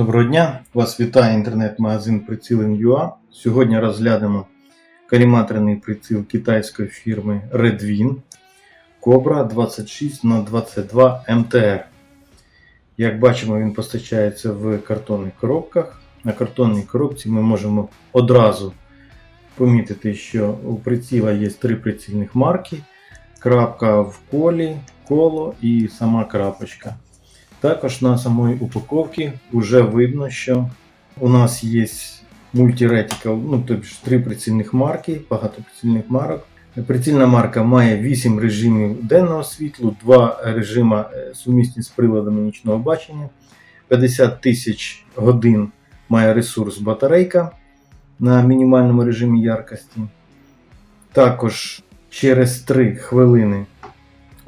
Доброго дня! Вас вітає інтернет-магазин Прицілин.ua. Сьогодні розглянемо каліматорний приціл китайської фірми Redwin Cobra 26 на 22 MTR. Як бачимо, він постачається в картонних коробках. На картонній коробці ми можемо одразу помітити, що у приціла є три прицільних марки: крапка в колі, коло і сама крапочка. Також на самої упаковці вже видно, що у нас є multi-reticle, ну тобто три прицільних марки, багато прицільних марок. Прицільна марка має 8 режимів денного світлу, 2 режими е, сумісні з приладами нічного бачення, 50 тисяч годин має ресурс батарейка на мінімальному режимі яркості. Також через 3 хвилини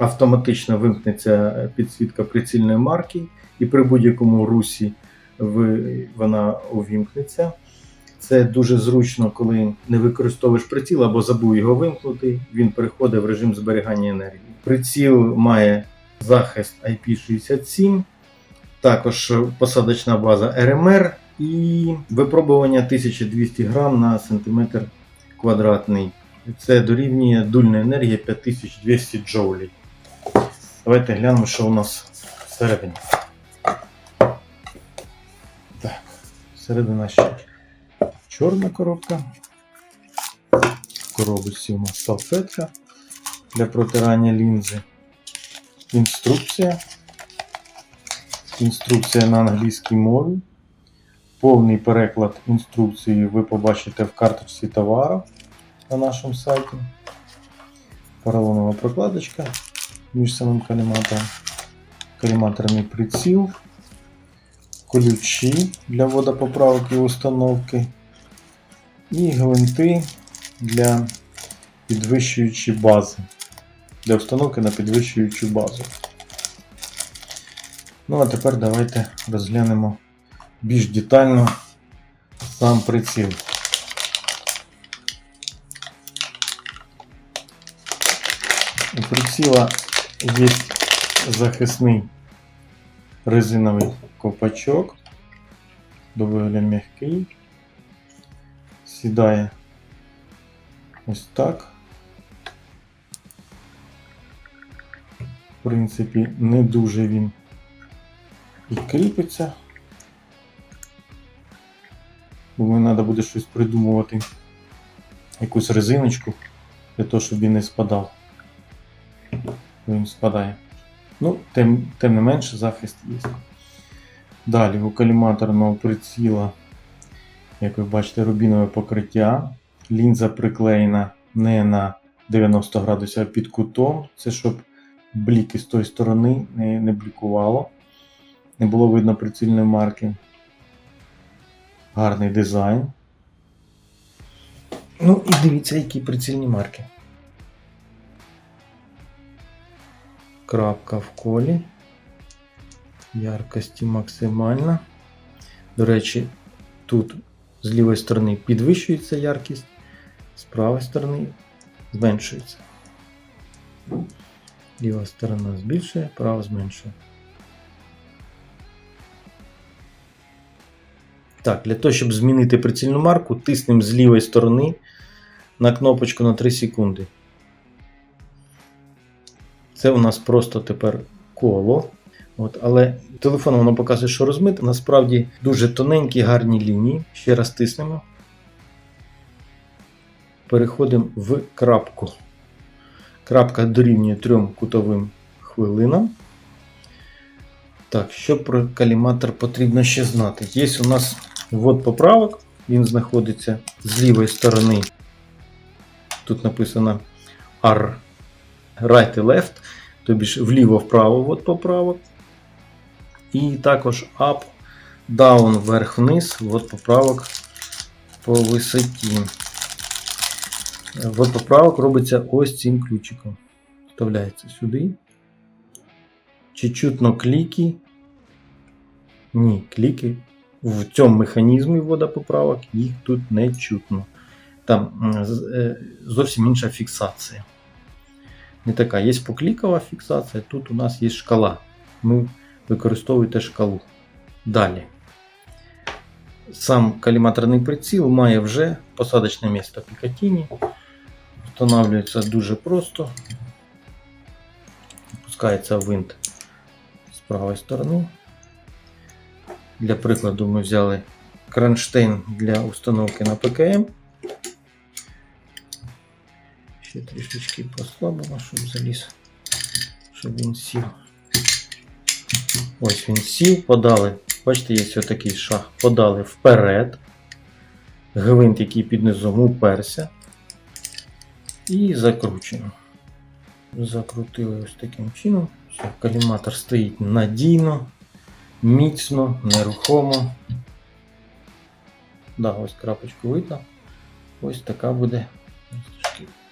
автоматично вимкнеться підсвітка прицільної марки, і при будь-якому русі вона увімкнеться. Це дуже зручно, коли не використовуєш приціл або забув його вимкнути, він переходить в режим зберігання енергії. Приціл має захист IP67, також посадочна база РМР і випробування 1200 грам на сантиметр квадратний. Це дорівнює дульна енергія 5200 джоулей. Давайте глянемо, що у нас всередині. Так, всередина ще чорна коробка. В коробочці у нас салфетка для протирання лінзи. Інструкція. Інструкція на англійській мові. Повний переклад інструкції ви побачите в карточці товару на нашому сайті. Поролонова прокладочка між самим каліматором, каліматорний приціл, ключі для водопоправки і установки і гвинти для підвищуючої бази. Для установки на підвищуючу базу. Ну а тепер давайте розглянемо більш детально сам приціл. У приціла є захисний резиновий ковпачок, доволі м'який. Сідає ось так. В принципі, не дуже він і кріпиться. Бо треба буде щось придумувати, якусь резиночку для того, щоб він не спадав він спадає. Ну, тим, тим не менше захист є. Далі у коліматорного приціла, як ви бачите, рубінове покриття. Лінза приклеєна не на 90 градусів, а під кутом. Це щоб бліки з тої сторони не, не блікувало. Не було видно прицільної марки. Гарний дизайн. Ну і дивіться, які прицільні марки. Крапка в колі. Яркості максимальна. До речі, тут з лівої сторони підвищується яркість, з правої сторони зменшується. Ліва сторона збільшує, права зменшує. Так, для того, щоб змінити прицільну марку, тиснемо з лівої сторони на кнопочку на 3 секунди. Це у нас просто тепер коло. От, Але телефон воно показує, що розмите. Насправді дуже тоненькі, гарні лінії. Ще раз тиснемо. Переходимо в крапку. Крапка дорівнює трьом кутовим хвилинам. Так, що про каліматор потрібно ще знати? Є у нас ввод поправок, він знаходиться з лівої сторони. Тут написано R right і left, тобі ж вліво-вправо от поправок. І також up, down, вверх-вниз, от поправок по висоті. От поправок робиться ось цим ключиком. Вставляється сюди. Чи чутно кліки? Ні, кліки в цьому механізмі водопоправок їх тут не чутно. Там е, зовсім інша фіксація не така. Є поклікова фіксація, тут у нас є шкала. Ми використовуєте шкалу. Далі. Сам коліматорний приціл має вже посадочне місце Picatinny. Встановлюється дуже просто. Опускається винт з правої сторони. Для прикладу ми взяли кронштейн для установки на ПКМ. Ще трішечки послабимо, щоб заліз, щоб він сів. Ось він сів, подали. Бачите, є такий шаг. Подали вперед. Гвинт, який під низом уперся. І закручуємо. Закрутили ось таким чином. Все, коліматор стоїть надійно, міцно, нерухомо. Да, ось крапочку видно. Ось така буде.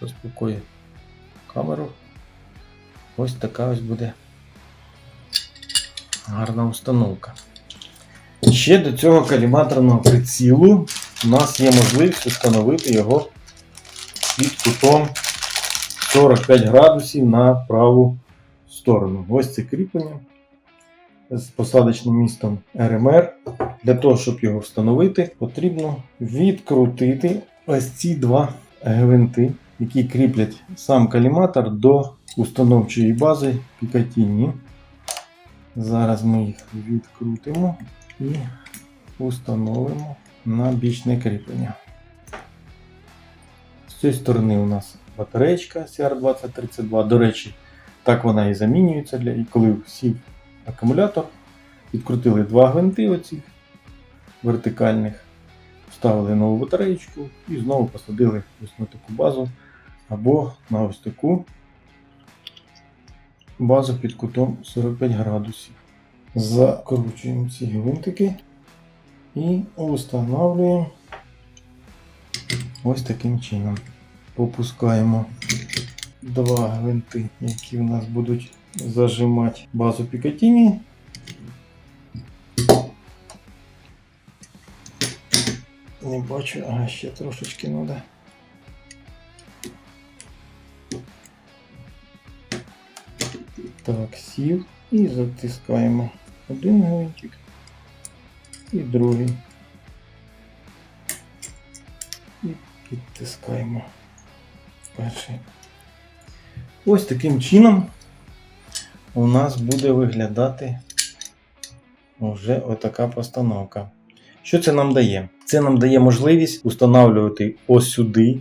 Заспокою камеру. Ось така ось буде гарна установка. Ще до цього каліматорного прицілу у нас є можливість встановити його під кутом 45 градусів на праву сторону. Ось це кріплення з посадочним містом РМР. Для того, щоб його встановити, потрібно відкрутити ось ці два гвинти, які кріплять сам каліматор до установчої бази Picatinny. Зараз ми їх відкрутимо і установимо на бічне кріплення. З цієї сторони у нас батареєчка CR2032. До речі, так вона і замінюється, для, коли сів акумулятор. Відкрутили два гвинти оцих вертикальних, вставили нову батареєчку і знову посадили ось на таку базу або на ось таку базу під кутом 45 градусів. Закручуємо ці гвинтики і встановлюємо ось таким чином. Попускаємо два гвинти, які у нас будуть зажимати базу Picatinny. Не бачу, а ще трошечки треба. Так, сів і затискаємо один гвинтик і другий. І підтискаємо перший. Ось таким чином у нас буде виглядати вже отака постановка. Що це нам дає? Це нам дає можливість встановлювати ось сюди,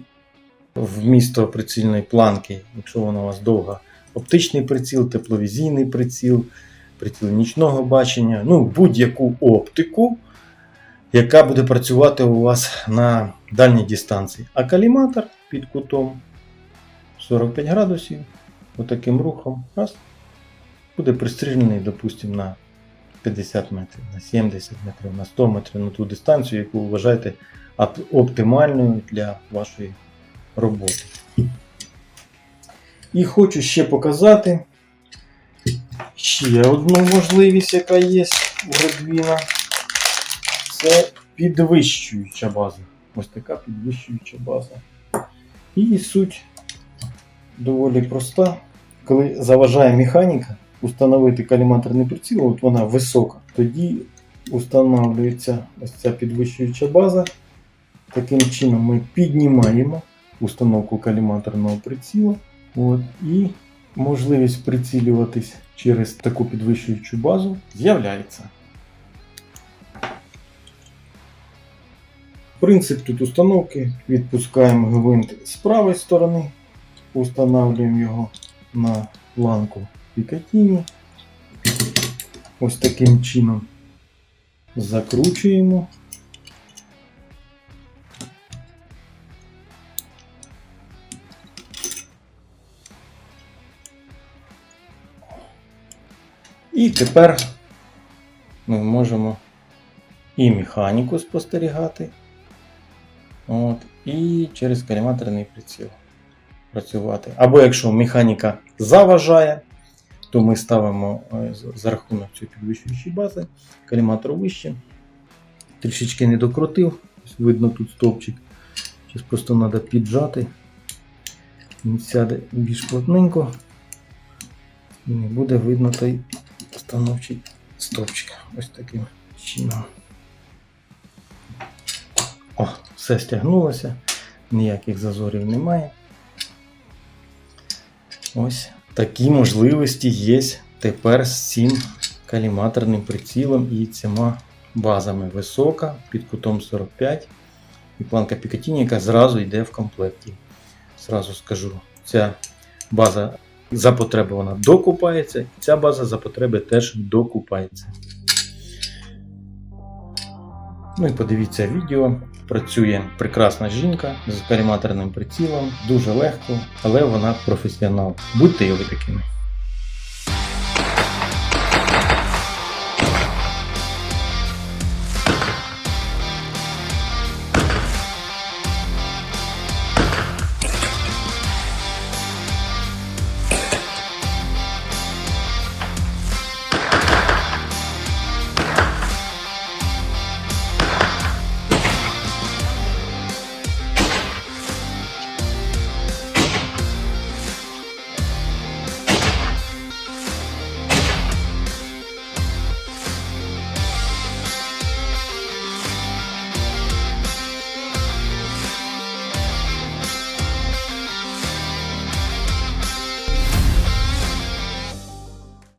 в місто прицільної планки, якщо вона у вас довга, оптичний приціл, тепловізійний приціл, приціл нічного бачення, ну будь-яку оптику, яка буде працювати у вас на дальній дистанції. А каліматор під кутом 45 градусів, отаким рухом, раз, буде пристрілений, допустимо, на 50 метрів, на 70 метрів, на 100 метрів, на ту дистанцію, яку вважаєте оптимальною для вашої роботи. І хочу ще показати ще одну можливість, яка є у Redvina. Це підвищуюча база. Ось така підвищуюча база. І суть доволі проста. Коли заважає механіка, установити каліматорний приціл, от вона висока, тоді устанавлюється ось ця підвищуюча база. Таким чином ми піднімаємо установку каліматорного приціла. От, і можливість прицілюватись через таку підвищуючу базу з'являється. Принцип тут установки. Відпускаємо гвинт з правої сторони, устанавливаємо його на планку Picatinny. Ось таким чином закручуємо. І тепер ми можемо і механіку спостерігати, от, і через каліматорний приціл працювати. Або якщо механіка заважає, то ми ставимо е, за рахунок цієї підвищуючої бази каліматор вище. Трішечки не докрутив, видно тут стовпчик. Зараз просто треба піджати. Він сяде більш плотненько. І не буде видно той становчий стовпчик. Ось таким чином. все стягнулося, ніяких зазорів немає. Ось такі можливості є тепер з цим каліматорним прицілом і цими базами висока під кутом 45 і планка Пікатіні, яка зразу йде в комплекті. Зразу скажу, ця база за потреби вона докупається, і ця база за потреби теж докупається. Ну і подивіться відео. Працює прекрасна жінка з каріматорним прицілом, дуже легко, але вона професіонал. Будьте його такими.